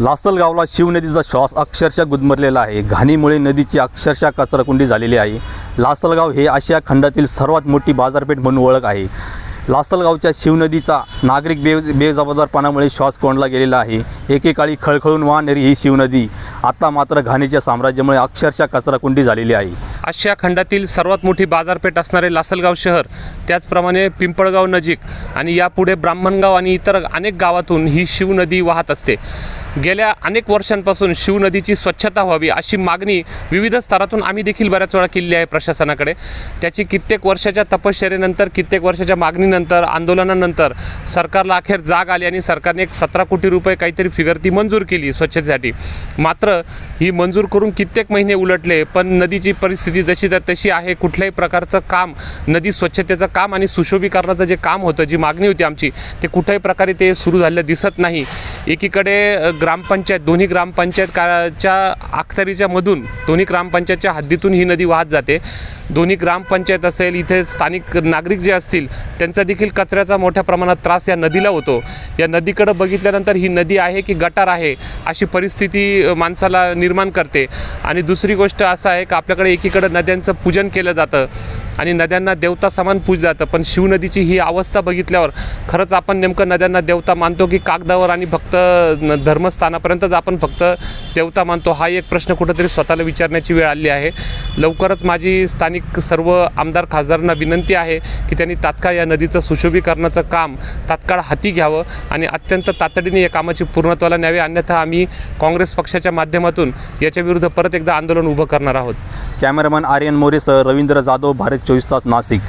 लासलगावला शिवनदीचा श्वास अक्षरशः गुदमरलेला आहे. घाणीमुळे नदीची अक्षरशः कचराकुंडी झालेली आहे. लासलगाव हे आशिया खंडातील सर्वात मोठी बाजारपेठ म्हणून ओळख आहे. लासलगावच्या शिवनदीचा नागरिक बे बेजबाबदारपणामुळे श्वास कोंडला गेलेला आहे. एकेकाळी खळखळून वाहणारी ही शिवनदी आता मात्र घाणीच्या साम्राज्यामुळे अक्षरशः कचराकुंडी झालेली आहे. आशिया खंडातील सर्वात मोठी बाजारपेठ असणारे लासलगाव शहर त्याचप्रमाणे पिंपळगाव नजीक आणि यापुढे ब्राह्मणगाव आणि इतर अनेक गावातून ही शिवनदी वाहत असते. गेल्या अनेक वर्षांपासून शिवनदीची स्वच्छता व्हावी अशी मागणी विविध स्तरातून आम्ही देखील बऱ्याच वेळा केली आहे प्रशासनाकडे. त्याची कित्येक वर्षाच्या तपश्चर्येनंतर कित्येक वर्षाच्या मागणीनंतर आंदोलनानंतर सरकारला अखेर जाग आली आणि सरकारने एक सतरा कोटी रुपये काहीतरी फिगर ती मंजूर केली स्वच्छतेसाठी. मात्र ही मंजूर करून कित्येक महिने उलटले पण नदीची परिस्थिती जशी तर तशी आहे. कुठल्याही प्रकारचं काम नदी स्वच्छतेचं काम आणि सुशोभीकरणाचं जे काम होतं जी मागणी होती आमची ते कुठल्याही प्रकारे ते सुरू झालेलं दिसत नाही. एकीकडे ग्रामपंचायत दोन्ही ग्रामपंचायत काच्या अखत्यारीच्या मधून दोन्ही ग्रामपंचायतच्या हद्दीतून ही नदी वाहत जाते. दोन्ही ग्रामपंचायत असेल इथे स्थानिक नागरिक जे असतील त्यांचा देखील कचऱ्याचा मोठ्या प्रमाणात त्रास या नदीला होतो. या नदीकडे बघितल्यानंतर ही नदी आहे की गटार आहे अशी परिस्थिती माणसाला निर्माण करते. आणि दुसरी गोष्ट असं आहे की आपल्याकडे एकीकडे नद्यांचं पूजन केलं जातं आणि नद्यांना देवता समान पूजलं जातं. पण शिवनदीची ही अवस्था बघितल्यावर खरंच आपण नेमकं नद्यांना देवता मानतो की कागदावर आणि फक्त धर्मस्थानापर्यंतच आपण फक्त देवता मानतो हा एक प्रश्न कुठंतरी स्वतःला विचारण्याची वेळ आली आहे. लवकरच माझी स्थानिक सर्व आमदार खासदारांना विनंती आहे की त्यांनी तात्काळ या नदीचं सुशोभीकरणाचं काम तात्काळ हाती घ्यावं आणि अत्यंत तातडीने या कामाची पूर्णत्वाला न्यावे. अन्यथा आम्ही काँग्रेस पक्षाच्या माध्यमातून याच्या विरुद्ध परत एकदा आंदोलन उभं करणार आहोत. कॅमेरामॅन आर्यन मोरेसह रवींद्र जाधव भारत चोवीस तास नाशिक.